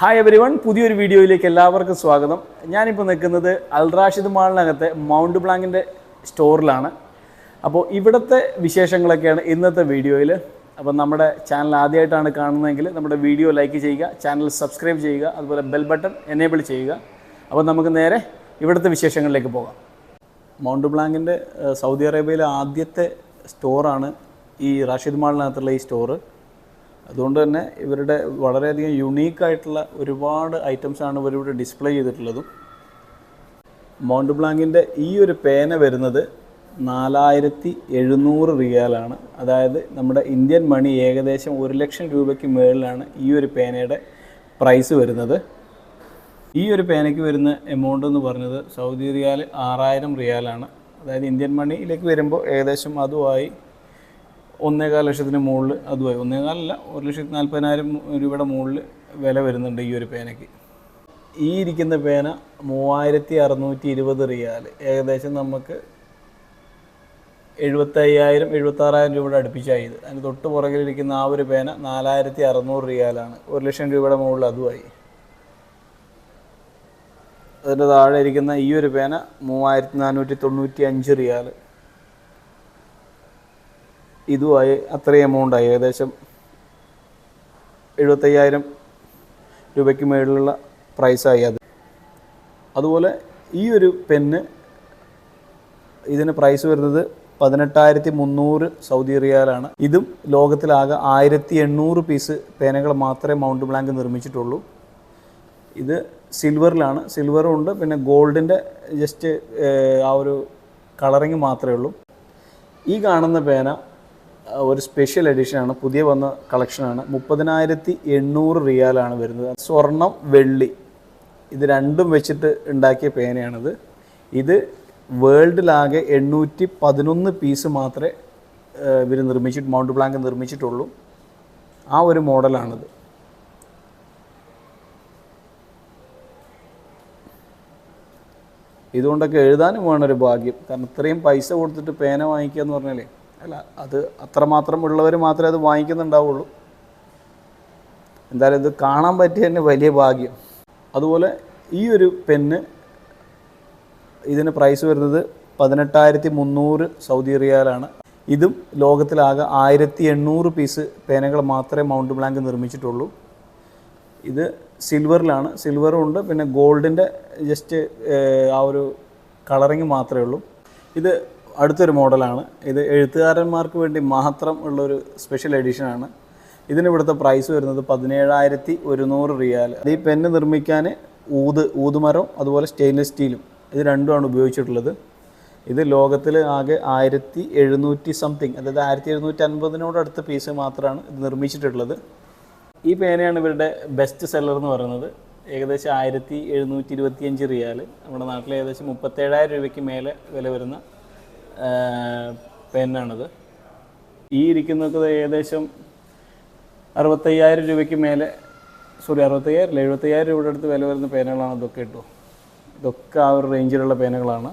Hi every one പുതിയൊരു വീഡിയോയിലേക്ക് എല്ലാവർക്കും സ്വാഗതം. ഞാനിപ്പോൾ നിൽക്കുന്നത് അൽറാഷിദ് മാളിനകത്തെ മൗണ്ട് ബ്ലാങ്കിന്റെ സ്റ്റോറിലാണ്. അപ്പോൾ ഇവിടുത്തെ വിശേഷങ്ങളൊക്കെയാണ് ഇന്നത്തെ വീഡിയോയിൽ അപ്പോൾ നമ്മുടെ ചാനൽ ആദ്യമായിട്ടാണ് കാണുന്നതെങ്കിൽ നമ്മുടെ വീഡിയോ ലൈക്ക് ചെയ്യുക ചാനൽ സബ്സ്ക്രൈബ് ചെയ്യുക അതുപോലെ ബെൽ ബട്ടൺ എനേബിൾ ചെയ്യുക. അപ്പോൾ നമുക്ക് നേരെ ഇവിടുത്തെ വിശേഷങ്ങളിലേക്ക് പോകാം. മൗണ്ട് ബ്ലാങ്കിന്റെ സൗദി അറേബ്യയിലെ ആദ്യത്തെ സ്റ്റോറാണ് ഈ റാഷിദ് മാളിനകത്തുള്ള ഈ സ്റ്റോറ് അതുകൊണ്ട് തന്നെ ഇവരുടെ വളരെയധികം യുണീക്ക് ആയിട്ടുള്ള ഒരുപാട് ഐറ്റംസാണ് ഇവരിവിടെ ഡിസ്പ്ലേ ചെയ്തിട്ടുള്ളതും. മൗണ്ട് ബ്ലാങ്കിന്റെ ഈ ഒരു പേന വരുന്നത് നാലായിരത്തി എഴുന്നൂറ് റിയാലാണ് അതായത് നമ്മുടെ ഇന്ത്യൻ മണി ഏകദേശം ഒരു ലക്ഷം രൂപയ്ക്ക് മുകളിലാണ് ഈ ഒരു പേനയുടെ പ്രൈസ് വരുന്നത്. ഈ ഒരു പേനയ്ക്ക് വരുന്ന എമൗണ്ട് എന്ന് പറഞ്ഞത് സൗദി റിയാൽ ആറായിരം റിയാലാണ് അതായത് ഇന്ത്യൻ മണിയിലേക്ക് വരുമ്പോൾ ഏകദേശം അതുമായി ഒന്നേകാൽ ലക്ഷത്തിന് മുകളിൽ അതുമായി. ഒന്നേകാലല്ല ഒരു ലക്ഷത്തി നാൽപ്പതിനായിരം രൂപയുടെ മുകളിൽ വില വരുന്നുണ്ട് ഈ ഒരു പേനയ്ക്ക്. ഈ ഇരിക്കുന്ന പേന മൂവായിരത്തി അറുന്നൂറ്റി ഇരുപത് റിയാൽ. ഏകദേശം നമുക്ക് എഴുപത്തയ്യായിരം എഴുപത്താറായിരം രൂപയുടെ അടുപ്പിച്ചായത് അതിന് തൊട്ട് പുറകിലിരിക്കുന്ന ആ ഒരു പേന നാലായിരത്തി അറുന്നൂറ് റിയാലാണ്. ഒരു ലക്ഷം രൂപയുടെ മുകളിൽ അതുമായി. അതിന്റെ താഴെ ഇരിക്കുന്ന ഈ ഒരു പേന മൂവായിരത്തി നാനൂറ്റി തൊണ്ണൂറ്റി അഞ്ച് റിയാൽ. ഇതുമായി അത്രയും എമൗണ്ടായി ഏകദേശം എഴുപത്തയ്യായിരം രൂപയ്ക്ക് മേളിലുള്ള പ്രൈസായി അത്. അതുപോലെ ഈ ഒരു പെന്ന് ഇതിന് പ്രൈസ് വരുന്നത് പതിനെട്ടായിരത്തി മുന്നൂറ് സൗദി റിയാലാണ്. ഇതും ലോകത്തിലാകെ ആയിരത്തി എണ്ണൂറ് പീസ് പേനകൾ മാത്രമേ മൗണ്ട് ബ്ലാങ്ക് നിർമ്മിച്ചിട്ടുള്ളൂ. ഇത് സിൽവറിലാണ് സിൽവറും ഉണ്ട്. പിന്നെ ഗോൾഡിന്റെ ജസ്റ്റ് ആ ഒരു കളറിങ് മാത്രമേ ഉള്ളൂ. ഈ കാണുന്ന പേന ഒരു സ്പെഷ്യൽ എഡിഷനാണ് പുതിയ വന്ന കളക്ഷനാണ് മുപ്പതിനായിരത്തി എണ്ണൂറ് റിയാലാണ് വരുന്നത്. സ്വർണം വെള്ളി. ഇത് രണ്ടും വെച്ചിട്ട് ഉണ്ടാക്കിയ പേനയാണിത്. ഇത് വേൾഡിലാകെ എണ്ണൂറ്റി പതിനൊന്ന് പീസ് മാത്രമേ ഇവർ നിർമ്മിച്ചിട്ട് മൗണ്ട് ബ്ലാങ്ക് നിർമ്മിച്ചിട്ടുള്ളൂ. ആ ഒരു മോഡലാണിത്. ഇതുകൊണ്ടൊക്കെ എഴുതാനും വേണൊരു ഭാഗ്യം. കാരണം ഇത്രയും പൈസ കൊടുത്തിട്ട് പേന വാങ്ങിക്കുക എന്ന് പറഞ്ഞാലേ അല്ല അത് അത്രമാത്രം ഉള്ളവർ മാത്രമേ അത് വാങ്ങിക്കുന്നുണ്ടാവുള്ളൂ. എന്തായാലും ഇത് കാണാൻ പറ്റിയ തന്നെ വലിയ ഭാഗ്യം. അതുപോലെ ഈ ഒരു പെന്ന് ഇതിന് പ്രൈസ് വരുന്നത് പതിനെട്ടായിരത്തി മുന്നൂറ് സൗദി റിയാലാണ്. ഇതും ലോകത്തിലാകെ ആയിരത്തി എണ്ണൂറ് പീസ് പേനകൾ മാത്രമേ മൗണ്ട് ബ്ലാങ്ക് നിർമ്മിച്ചിട്ടുള്ളൂ. ഇത് സിൽവറിലാണ്. സിൽവറും ഉണ്ട്. പിന്നെ ഗോൾഡിന്റെ ജസ്റ്റ് ആ ഒരു കളറിങ് മാത്രമേ ഉള്ളൂ. ഇത് അടുത്തൊരു മോഡലാണ്. ഇത് എഴുത്തുകാരന്മാർക്ക് വേണ്ടി മാത്രം ഉള്ളൊരു സ്പെഷ്യൽ എഡിഷനാണ് ഇതിന് ഇവിടുത്തെ പ്രൈസ് വരുന്നത് പതിനേഴായിരത്തി ഒരുന്നൂറ് റിയാൽ ഈ പെന്ന് നിർമ്മിക്കാൻ ഊത് ഊതുമരം അതുപോലെ സ്റ്റെയിൻലെസ് സ്റ്റീലും ഇത് രണ്ടുമാണ് ഉപയോഗിച്ചിട്ടുള്ളത്. ഇത് ലോകത്തിൽ ആകെ ആയിരത്തി എഴുന്നൂറ്റി സംതിങ് അതായത് ആയിരത്തി എഴുന്നൂറ്റി അൻപതിനോടടുത്ത പീസ് മാത്രമാണ് ഇത് നിർമ്മിച്ചിട്ടുള്ളത്. ഈ പേനയാണ് ഇവരുടെ ബെസ്റ്റ് സെല്ലർ എന്ന് പറയുന്നത്. ഏകദേശം ആയിരത്തി എഴുന്നൂറ്റി ഇരുപത്തിയഞ്ച് റിയാൽ നമ്മുടെ നാട്ടിൽ ഏകദേശം മുപ്പത്തേഴായിരം രൂപയ്ക്ക് മേലെ വില വരുന്ന ആ, പേനാണിത് ഈ ഇരിക്കുന്നത് ഏകദേശം അറുപത്തയ്യായിരം രൂപയ്ക്ക് മേലെ സോറി അറുപത്തയ്യായിരം അല്ല എഴുപത്തയ്യായിരം രൂപയുടെ അടുത്ത് വില വരുന്ന പേനകളാണ് ഇതൊക്കെ കേട്ടോ. ഇതൊക്കെ ആ ഒരു റേഞ്ചിലുള്ള പേനകളാണ്.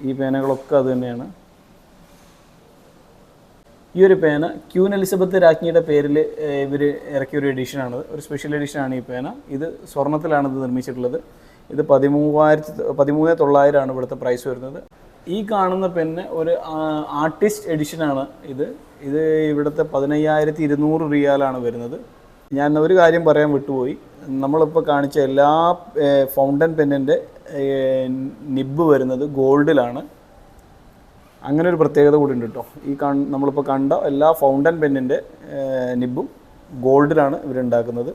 ഈ പേനകളൊക്കെ അത് തന്നെയാണ്. ഈ ഒരു പേന ക്യൂൻ എലിസബത്ത് രാജ്ഞിയുടെ പേരിൽ ഇവർ ഇറക്കിയ ഒരു എഡിഷനാണ് ഒരു സ്പെഷ്യൽ എഡിഷനാണ് ഈ പേന. ഇത് സ്വർണത്തിലാണ് ഇത് നിർമ്മിച്ചിട്ടുള്ളത്. ഇത് പതിമൂവായിരത്തി പതിമൂന്ന് തൊള്ളായിരമാണ് ഇവിടുത്തെ പ്രൈസ് വരുന്നത്. ഈ കാണുന്ന പെന്ന് ഒരു ആർട്ടിസ്റ്റ് എഡിഷനാണ് ഇത്. ഇത് ഇവിടുത്തെ പതിനയ്യായിരത്തി ഇരുന്നൂറ് റിയാലാണ് വരുന്നത്. ഞാൻ ഒരു കാര്യം പറയാൻ വിട്ടുപോയി. നമ്മളിപ്പോൾ കാണിച്ച എല്ലാ ഫൗണ്ടൻ പെന്നിന്റെ നിബ് വരുന്നത് ഗോൾഡിലാണ് അങ്ങനെ ഒരു പ്രത്യേകത കൂടി ഉണ്ട് കേട്ടോ ഈ കൺ നമ്മളിപ്പോൾ കണ്ട എല്ലാ ഫൗണ്ടൻ പെന്നിന്റെ നിബും ഗോൾഡിലാണ് ഇവരുണ്ടാക്കുന്നത്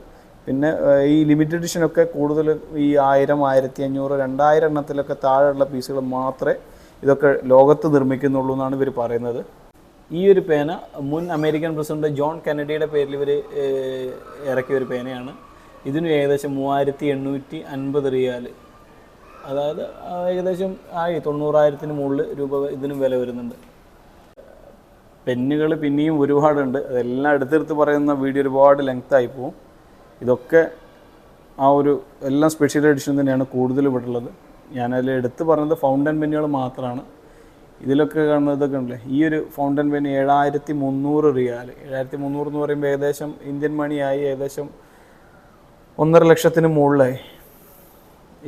പിന്നെ ഈ ലിമിറ്റഡ് എഡിഷനൊക്കെ കൂടുതൽ ഈ ആയിരം ആയിരത്തി അഞ്ഞൂറ് രണ്ടായിരം എണ്ണത്തിലൊക്കെ താഴെയുള്ള പീസുകൾ മാത്രമേ ഇതൊക്കെ ലോകത്ത് നിർമ്മിക്കുന്നുള്ളൂ എന്നാണ് ഇവർ പറയുന്നത്. ഈ ഒരു പേന മുൻ അമേരിക്കൻ പ്രസിഡന്റ് ജോൺ കെനഡിയുടെ പേരിൽ ഇവർ ഇറക്കിയ ഒരു പേനയാണ്. ഇതിന് ഏകദേശം മൂവായിരത്തി എണ്ണൂറ്റി അൻപത് റിയാൽ അതായത് ഏകദേശം ആയി തൊണ്ണൂറായിരത്തിന് മുകളിൽ രൂപ ഇതിനും വില വരുന്നുണ്ട്. പെന്നുകൾ പിന്നെയും ഒരുപാടുണ്ട്. അതെല്ലാം എടുത്തെടുത്ത് പറയുന്ന വീഡിയോ ഒരുപാട് ലെങ്ത് ആയി പോവും. ഇതൊക്കെ ആ ഒരു എല്ലാം സ്പെഷ്യൽ എഡിഷൻ തന്നെയാണ് കൂടുതൽ ഇവിടെ ഉള്ളത് ഞാനതിൽ എടുത്ത് പറഞ്ഞത് ഫൗണ്ടൻ പെന്നുകൾ മാത്രമാണ് ഇതിലൊക്കെ കാണുന്നത് ഇതൊക്കെ ഉണ്ടല്ലേ? ഈ ഒരു ഫൗണ്ടൻ പെൻ ഏഴായിരത്തി മുന്നൂറ് റിയാൽ ഏഴായിരത്തി മുന്നൂറ് എന്ന് പറയുമ്പോൾ ഏകദേശം ഇന്ത്യൻ മണിയായി ഏകദേശം ഒന്നര ലക്ഷത്തിന് മുകളിലായി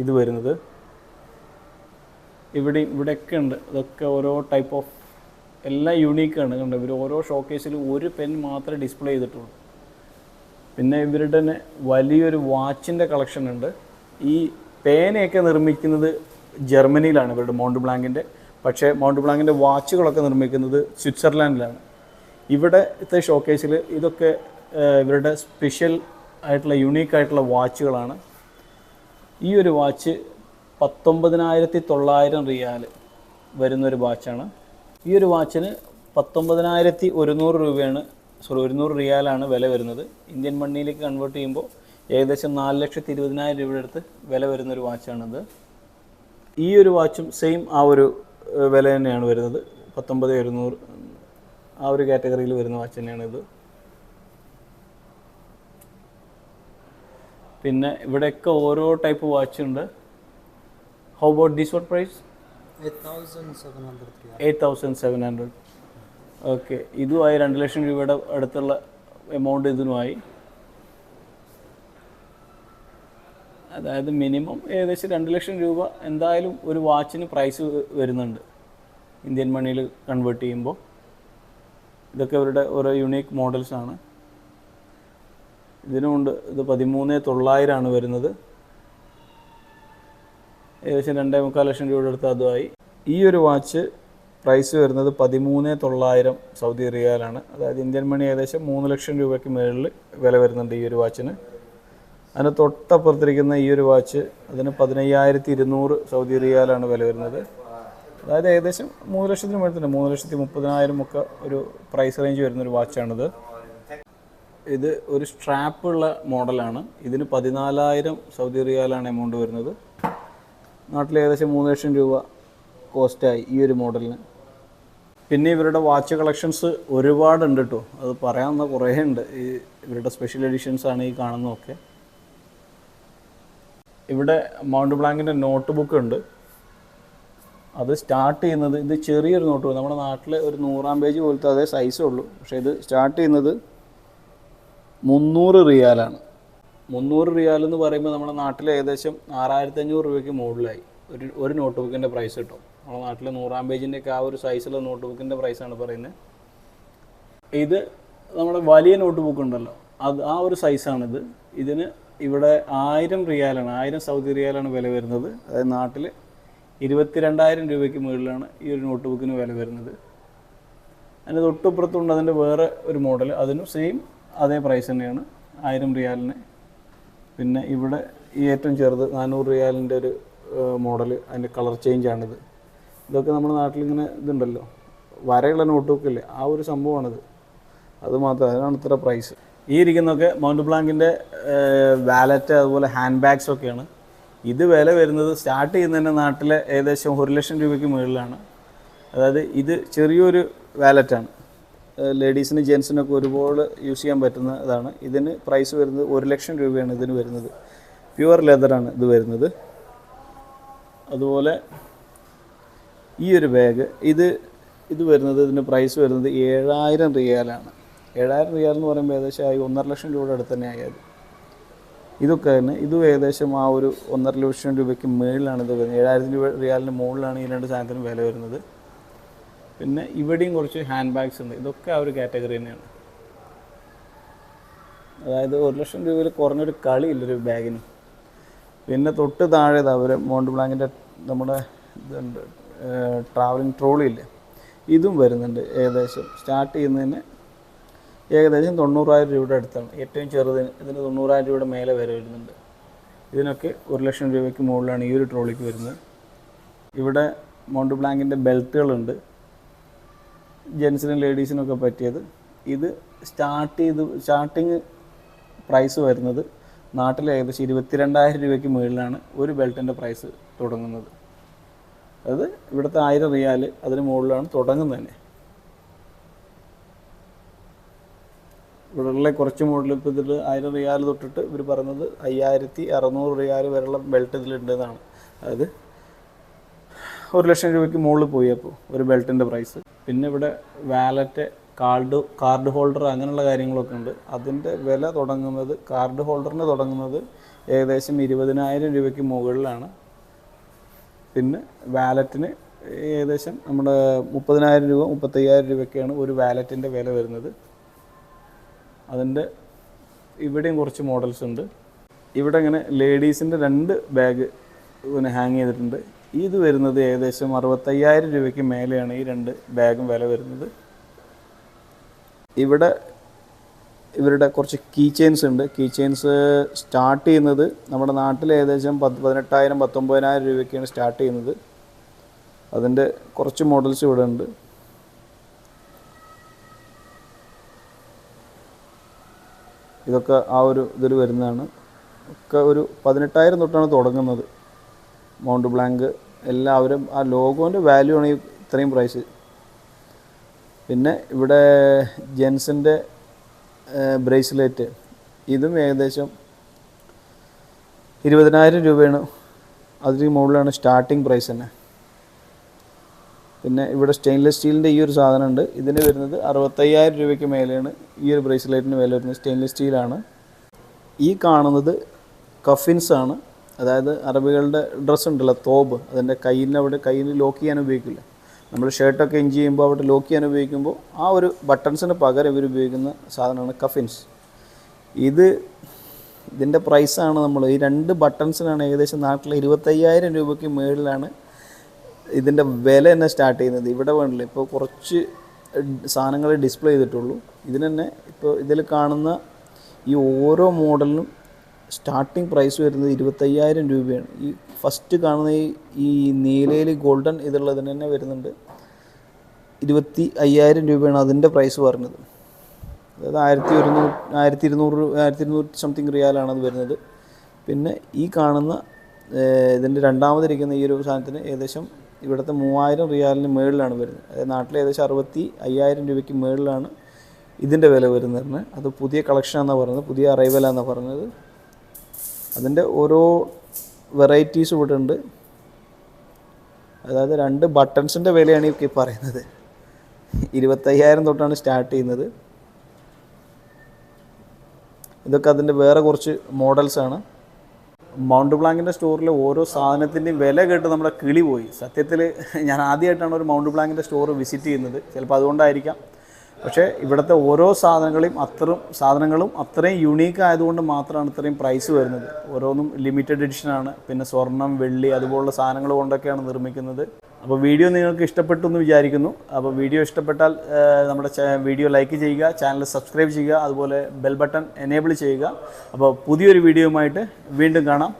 ഇത് വരുന്നത്. ഇവിടെ ഇവിടെയൊക്കെ ഉണ്ട്. ഇതൊക്കെ ഓരോ ടൈപ്പ് ഓഫ് എല്ലാം യുണീക്കാണ് കണ്ടത് ഇവർ ഓരോ ഷോക്കേസിലും ഒരു പെൻ മാത്രമേ ഡിസ്പ്ലേ ചെയ്തിട്ടുള്ളൂ. പിന്നെ ഇവരുടെ തന്നെ വലിയൊരു വാച്ചിന്റെ കളക്ഷൻ ഉണ്ട്. ഈ പേനയൊക്കെ നിർമ്മിക്കുന്നത് ജർമ്മനിയിലാണ് ഇവരുടെ മൗണ്ട് ബ്ലാങ്കിന്റെ പക്ഷേ മൗണ്ട് ബ്ലാങ്കിന്റെ വാച്ചുകളൊക്കെ നിർമ്മിക്കുന്നത് സ്വിറ്റ്സർലാൻഡിലാണ്. ഇവിടുത്തെ ഷോക്കേസിൽ ഇതൊക്കെ ഇവരുടെ സ്പെഷ്യൽ ആയിട്ടുള്ള യുണീക്ക് ആയിട്ടുള്ള വാച്ചുകളാണ്. ഈ ഒരു വാച്ച് പത്തൊമ്പതിനായിരത്തി തൊള്ളായിരം റിയാൽ വരുന്നൊരു വാച്ചാണ്. ഈ ഒരു വാച്ചിന് പത്തൊമ്പതിനായിരത്തി ഒരുന്നൂറ് രൂപയാണ് സോറി ഒരുന്നൂറ് റിയാലാണ് വില വരുന്നത്. ഇന്ത്യൻ മണ്ണിയിലേക്ക് കൺവേർട്ട് ചെയ്യുമ്പോൾ ഏകദേശം നാല് ലക്ഷത്തി ഇരുപതിനായിരം രൂപയുടെ അടുത്ത് വില വരുന്നൊരു വാച്ചാണിത് ഈ ഒരു വാച്ചും സെയിം ആ ഒരു വില തന്നെയാണ് വരുന്നത്. പത്തൊമ്പത് ഒരുന്നൂറ് ആ ഒരു കാറ്റഗറിയിൽ വരുന്ന വാച്ച് തന്നെയാണ് ഇത്. പിന്നെ ഇവിടെയൊക്കെ ഓരോ ടൈപ്പ് വാച്ച് ഉണ്ട്. How about this what price 8700 riyal. Eight thousand seven hundred okay ഇതുമായി രണ്ട് ലക്ഷം രൂപയുടെ അടുത്തുള്ള എമൗണ്ട് ഇതിനുമായി. അതായത് മിനിമം ഏകദേശം രണ്ട് ലക്ഷം രൂപ എന്തായാലും ഒരു വാച്ചിന് പ്രൈസ് വരുന്നുണ്ട്. ഇന്ത്യൻ മണിയിൽ കൺവേർട്ട് ചെയ്യുമ്പോൾ ഇതൊക്കെ അവരുടെ ഓരോ യുണീക്ക് മോഡൽസ് ആണ്. ഇതിനുമുണ്ട് ഇത് പതിമൂന്ന് തൊള്ളായിരമാണ് വരുന്നത്. ഏകദേശം രണ്ടേ മുക്കാൽ ലക്ഷം രൂപയുടെ അടുത്ത് അതുമായി. ഈ ഒരു വാച്ച് പ്രൈസ് വരുന്നത് പതിമൂന്ന് തൊള്ളായിരം സൗദി റിയാലാണ്. അതായത് ഇന്ത്യൻ മണി ഏകദേശം മൂന്ന് ലക്ഷം രൂപയ്ക്ക് മുകളിൽ വില വരുന്നുണ്ട് ഈ ഒരു വാച്ചിന്. അതിന് തൊട്ടപ്പുറത്തിരിക്കുന്ന ഈ ഒരു വാച്ച് അതിന് പതിനയ്യായിരത്തി ഇരുന്നൂറ് സൗദി റിയാലാണ് വില വരുന്നത്. അതായത് ഏകദേശം മൂന്ന് ലക്ഷത്തിന് തന്നെ മൂന്ന് ലക്ഷത്തി മുപ്പതിനായിരം ഒക്കെ ഒരു പ്രൈസ് റേഞ്ച് വരുന്ന ഒരു വാച്ചാണിത്. ഇത് ഒരു സ്ട്രാപ്പുള്ള മോഡലാണ്. ഇതിന് പതിനാലായിരം സൗദി റിയാലാണ് എമൗണ്ട് വരുന്നത്. നാട്ടിൽ ഏകദേശം മൂന്ന് ലക്ഷം രൂപ കോസ്റ്റായി ഈ ഒരു മോഡലിന് പിന്നെ ഇവരുടെ വാച്ച് കളക്ഷൻസ് ഒരുപാടുണ്ട് കേട്ടോ അത് പറയാവുന്ന കുറേ ഉണ്ട്. ഈ ഇവരുടെ സ്പെഷ്യൽ എഡിഷൻസ് ആണ് ഈ കാണുന്നതൊക്കെ. ഇവിടെ മൗണ്ട് ബ്ലാങ്കിന്റെ നോട്ട് ബുക്ക് ഉണ്ട്. അത് സ്റ്റാർട്ട് ചെയ്യുന്നത് ഇത് ചെറിയൊരു നോട്ട് ബുക്ക് നമ്മുടെ നാട്ടിൽ ഒരു നൂറാം പേജ് പോലത്തെ അതേ സൈസേ ഉള്ളൂ. പക്ഷേ ഇത് സ്റ്റാർട്ട് ചെയ്യുന്നത് മുന്നൂറ് റിയാലാണ്. മുന്നൂറ് റിയാൽ എന്ന് പറയുമ്പോൾ നമ്മുടെ നാട്ടിൽ ഏകദേശം ആറായിരത്തി അഞ്ഞൂറ് രൂപയ്ക്ക് മുകളിലായി. ഒരു ഒരു നോട്ട് ബുക്കിന്റെ പ്രൈസ് കിട്ടും നമ്മുടെ നാട്ടിലെ നൂറാം പേജിന്റെ ഒക്കെ ആ ഒരു സൈസുള്ള നോട്ട് ബുക്കിന്റെ പ്രൈസാണ് പറയുന്നത് ഇത് നമ്മുടെ വലിയ നോട്ട് ബുക്ക് ഉണ്ടല്ലോ. അത് ആ ഒരു സൈസാണിത് ഇതിന് ഇവിടെ ആയിരം റിയാലാണ് ആയിരം സൗദി റിയാലാണ് വില വരുന്നത്. അതായത് നാട്ടിൽ ഇരുപത്തിരണ്ടായിരം രൂപയ്ക്ക് മുകളിലാണ് ഈ ഒരു നോട്ട് ബുക്കിന് വില വരുന്നത്. അതിന് തൊട്ടുപുറത്തുണ്ട് അതിന്റെ വേറെ ഒരു മോഡൽ അതിനും സെയിം അതേ പ്രൈസ് തന്നെയാണ് ആയിരം റിയാലിന്. പിന്നെ ഇവിടെ ഈ ഏറ്റവും ചെറുത് നാനൂറ് റിയാലിന്റെ ഒരു മോഡൽ അതിന്റെ കളർ ചേഞ്ച് ആണിത്. ഇതൊക്കെ നമ്മുടെ നാട്ടിലിങ്ങനെ ഇതുണ്ടല്ലോ. വരയുള്ള നോട്ട് ബുക്കില്ലേ ആ ഒരു സംഭവമാണിത്. അത് മാത്രം അതിനാണ് ഇത്ര പ്രൈസ് ഈ ഇരിക്കുന്നൊക്കെ മൗണ്ട് ബ്ലാങ്കിന്റെ വാലറ്റ് അതുപോലെ ഹാൻഡ് ബാഗ്സ് ഒക്കെയാണ്. ഇത് വില വരുന്നത് സ്റ്റാർട്ട് ചെയ്യുന്നതിന്റെ നാട്ടിലെ ഏകദേശം ഒരു ലക്ഷം രൂപയ്ക്ക് മുകളിലാണ്. അതായത് ഇത് ചെറിയൊരു വാലറ്റാണ് ലേഡീസിന് ജെൻസിനൊക്കെ ഒരുപോലെ യൂസ് ചെയ്യാൻ പറ്റുന്ന ഇതാണ്. ഇതിന് പ്രൈസ് വരുന്നത് ഒരു ലക്ഷം രൂപയാണ് ഇതിന് വരുന്നത്. പ്യുവർ ലെതറാണ് ഇത് വരുന്നത്. അതുപോലെ ഈ ഒരു ബാഗ് ഇത് ഇത് വരുന്നത് ഇതിന്റെ പ്രൈസ് വരുന്നത് ഏഴായിരം റിയാലാണ്. ഏഴായിരം റിയാൽ എന്ന് പറയുമ്പോൾ ഏകദേശം ആയി ഒന്നര ലക്ഷം രൂപയുടെ അടുത്ത് തന്നെ ആയത് ഇതൊക്കെ തന്നെ ഇതും ഏകദേശം ആ ഒരു ഒന്നര ലക്ഷം രൂപയ്ക്ക് മുകളിലാണ് ഇത് വരുന്നത്. ഏഴായിരം രൂപ റിയാലിന് മുകളിലാണ് ഈ രണ്ട് സാധനത്തിന് വില വരുന്നത്. പിന്നെ ഇവിടെയും കുറച്ച് ഹാൻഡ് ബാഗ്സ് ഉണ്ട്. ഇതൊക്കെ ആ ഒരു കാറ്റഗറി തന്നെയാണ്. അതായത് ഒരു ലക്ഷം രൂപയിൽ കുറഞ്ഞൊരു കളിയില്ല ഒരു ബാഗിന് പിന്നെ തൊട്ട് താഴെ അവർ മോണ്ട് ബ്ലാങ്കിന്റെ നമ്മുടെ ഇതുണ്ട്. ട്രാവലിംഗ് ട്രോളി ഇല്ലേ? ഇതും വരുന്നുണ്ട് ഏകദേശം. സ്റ്റാർട്ട് ചെയ്യുന്നതിന് ഏകദേശം തൊണ്ണൂറായിരം രൂപയുടെ അടുത്താണ്. ഏറ്റവും ചെറുതിന് ഇതിന് തൊണ്ണൂറായിരം രൂപയുടെ മേലെ വരെ വരുന്നുണ്ട്. ഇതിനൊക്കെ ഒരു ലക്ഷം രൂപയ്ക്ക് മുകളിലാണ് ഈ ഒരു ട്രോളിക്ക് വരുന്നത്. ഇവിടെ മൗണ്ട് ബ്ലാങ്കിന്റെ ബെൽറ്റുകളുണ്ട്. ജെൻസിനും ലേഡീസിനൊക്കെ പറ്റിയത്. ഇത് സ്റ്റാർട്ട് ചെയ്ത് സ്റ്റാർട്ടിങ് പ്രൈസ് വരുന്നത് നാട്ടിൽ ഏകദേശം ഇരുപത്തിരണ്ടായിരം രൂപയ്ക്ക് മുകളിലാണ് ഒരു ബെൽറ്റിന്റെ പ്രൈസ് തുടങ്ങുന്നത്. അത് ഇവിടുത്തെ ആയിരം റിയാൽ അതിന് മുകളിലാണ് തുടങ്ങുന്നത് തന്നെ ഇവിടെയുള്ള കുറച്ച് മോഡൽ ഇപ്പോൾ ഇതിൽ ആയിരം റിയാൽ തൊട്ടിട്ട് ഇവർ പറയുന്നത് അയ്യായിരത്തി അറുന്നൂറ് റിയാൽ വരെയുള്ള ബെൽറ്റ് ഇതിലുണ്ട് എന്നാണ് അതായത് ഒരു ലക്ഷം രൂപയ്ക്ക് മുകളിൽ പോയി അപ്പോൾ ഒരു ബെൽറ്റിന്റെ പ്രൈസ് പിന്നെ ഇവിടെ വാലറ്റ് കാർഡ് കാർഡ് ഹോൾഡർ അങ്ങനെയുള്ള കാര്യങ്ങളൊക്കെ ഉണ്ട്. അതിന്റെ വില തുടങ്ങുന്നത് കാർഡ് ഹോൾഡറിന് തുടങ്ങുന്നത് ഏകദേശം ഇരുപതിനായിരം രൂപയ്ക്ക് മുകളിലാണ്. പിന്നെ വാലറ്റിന് ഏകദേശം നമ്മുടെ മുപ്പതിനായിരം രൂപ മുപ്പത്തയ്യായിരം രൂപയ്ക്കാണ് ഒരു വാലറ്റിന്റെ വില വരുന്നത്. അതിന്റെ ഇവിടെയും കുറച്ച് മോഡൽസ് ഉണ്ട്. ഇവിടെ ഇങ്ങനെ ലേഡീസിന്റെ രണ്ട് ബാഗ് പിന്നെ ഹാങ് ചെയ്തിട്ടുണ്ട്. ഇത് വരുന്നത് ഏകദേശം അറുപത്തയ്യായിരം രൂപയ്ക്ക് മേലെയാണ് ഈ രണ്ട് ബാഗും വില വരുന്നത്. ഇവിടെ ഇവരുടെ കുറച്ച് കീ ചെയിൻസ് ഉണ്ട്. കീ ചെയിൻസ് സ്റ്റാർട്ട് ചെയ്യുന്നത് നമ്മുടെ നാട്ടിൽ ഏകദേശം പത്ത് പതിനെട്ടായിരം പത്തൊമ്പതിനായിരം രൂപയ്ക്കാണ് സ്റ്റാർട്ട് ചെയ്യുന്നത്. അതിന്റെ കുറച്ച് മോഡൽസ് ഇവിടെ ഉണ്ട്. ഇതൊക്കെ ആ ഒരു ഇതിൽ വരുന്നതാണ്. ഒക്കെ ഒരു പതിനെട്ടായിരം തൊട്ടാണ് തുടങ്ങുന്നത്. മൗണ്ട് ബ്ലാങ്ക് എല്ലാവരും ആ ലോഗോന്റെ വാല്യൂ ആണ് ഈ ഇത്രയും പ്രൈസ് പിന്നെ ഇവിടെ ജെൻസിന്റെ ബ്രേസ്ലെറ്റ്. ഇതും ഏകദേശം ഇരുപതിനായിരം രൂപയാണ്. അതിന് മുകളിലാണ് സ്റ്റാർട്ടിങ് പ്രൈസ് തന്നെ. പിന്നെ ഇവിടെ സ്റ്റെയിൻലെസ് സ്റ്റീലിന്റെ ഈ ഒരു സാധനമുണ്ട്. ഇതിന് വരുന്നത് അറുപത്തയ്യായിരം രൂപയ്ക്ക് മേലെയാണ് ഈ ഒരു ബ്രേസ്ലെറ്റിന് വില വരുന്നത്. സ്റ്റെയിൻലെസ് സ്റ്റീലാണ്. ഈ കാണുന്നത് കഫിൻസ് ആണ്. അതായത് അറബികളുടെ ഡ്രസ്സ് ഉണ്ടല്ലോ തോബ്. അതിന്റെ കയ്യിന്റെ അവിടെ കയ്യിൽ ലോക്ക് ചെയ്യാൻ ഉപയോഗിക്കില്ല? നമ്മൾ ഷർട്ടൊക്കെ ഇഞ്ച് ചെയ്യുമ്പോൾ അവിടെ ലോക്ക് ചെയ്യാൻ ഉപയോഗിക്കുമ്പോൾ ആ ഒരു ബട്ടൺസിന് പകരം ഇവർ ഉപയോഗിക്കുന്ന സാധനമാണ് കഫിൻസ് ഇത് ഇതിന്റെ പ്രൈസാണ് നമ്മൾ ഈ രണ്ട് ബട്ടൺസിനാണ് ഏകദേശം നാട്ടിൽ ഇരുപത്തയ്യായിരം രൂപയ്ക്ക് മുകളിലാണ് ഇതിന്റെ വില തന്നെ സ്റ്റാർട്ട് ചെയ്യുന്നത്. ഇവിടെ വേണ്ടില്ല ഇപ്പോൾ കുറച്ച് സാധനങ്ങൾ ഡിസ്പ്ലേ ചെയ്തിട്ടുള്ളൂ. ഇതിന് ഇപ്പോൾ ഇതിൽ കാണുന്ന ഈ ഓരോ മോഡലിനും സ്റ്റാർട്ടിങ് പ്രൈസ് വരുന്നത് ഇരുപത്തയ്യായിരം രൂപയാണ്. ഈ ഫസ്റ്റ് കാണുന്ന ഈ ഈ നീലയിൽ ഗോൾഡൻ ഇതുള്ളതിന് തന്നെ വരുന്നുണ്ട്. ഇരുപത്തി അയ്യായിരം രൂപയാണ് അതിന്റെ പ്രൈസ് പറഞ്ഞത്. അതായത് ആയിരത്തി ഒരുന്നൂറ് ആയിരത്തി ഇരുന്നൂറ് ആയിരത്തി ഇരുന്നൂറ്റി സംതിങ് റിയാലാണ് അത് വരുന്നത്. പിന്നെ ഈ കാണുന്ന ഇതിന്റെ രണ്ടാമതിരിക്കുന്ന ഈ ഒരു സാധനത്തിന് ഏകദേശം ഇവിടുത്തെ മൂവായിരം റിയാലിന് മുകളിലാണ് വരുന്നത്. അതായത് നാട്ടിലെ ഏകദേശം അറുപത്തി അയ്യായിരം രൂപയ്ക്ക് മുകളിലാണ് ഇതിന്റെ വില വരുന്നതിന് അത് പുതിയ കളക്ഷൻ എന്നാണ് പറയുന്നത് പുതിയ അറൈവലാണെന്നാണ് പറഞ്ഞത് അതിന്റെ ഓരോ വെറൈറ്റീസ് ഇവിടെ ഉണ്ട്. അതായത് രണ്ട് ബട്ടൺസിന്റെ വിലയാണ് ഈ പറയുന്നത്. ഇരുപത്തയ്യായിരം തൊട്ടാണ് സ്റ്റാർട്ട് ചെയ്യുന്നത്. ഇതൊക്കെ അതിന്റെ വേറെ കുറച്ച് മോഡൽസാണ് മൗണ്ട് ബ്ലാങ്കിന്റെ സ്റ്റോറിലെ ഓരോ സാധനത്തിന്റെയും വില കേട്ട് നമ്മുടെ കിളി പോയി. സത്യത്തിൽ ഞാൻ ആദ്യമായിട്ടാണ് ഒരു മൗണ്ട് ബ്ലാങ്കിന്റെ സ്റ്റോർ വിസിറ്റ് ചെയ്യുന്നത്. ചിലപ്പോൾ അതുകൊണ്ടായിരിക്കാം. പക്ഷേ ഇവിടുത്തെ ഓരോ സാധനങ്ങളെയും അത്രയും സാധനങ്ങളും അത്രയും യുണീക്ക് ആയതുകൊണ്ട് മാത്രമാണ് ഇത്രയും പ്രൈസ് വരുന്നത്. ഓരോന്നും ലിമിറ്റഡ് എഡിഷനാണ് പിന്നെ സ്വർണം വെള്ളി അതുപോലുള്ള സാധനങ്ങൾ കൊണ്ടൊക്കെയാണ് നിർമ്മിക്കുന്നത്. അപ്പോൾ വീഡിയോ നിങ്ങൾക്ക് ഇഷ്ടപ്പെട്ടു എന്ന് വിചാരിക്കുന്നു. അപ്പോൾ വീഡിയോ ഇഷ്ടപ്പെട്ടാൽ നമ്മുടെ വീഡിയോ ലൈക്ക് ചെയ്യുക ചാനൽ സബ്സ്ക്രൈബ് ചെയ്യുക അതുപോലെ ബെൽ ബട്ടൺ എനേബിൾ ചെയ്യുക. അപ്പോൾ പുതിയൊരു വീഡിയോയുമായിട്ട് വീണ്ടും കാണാം.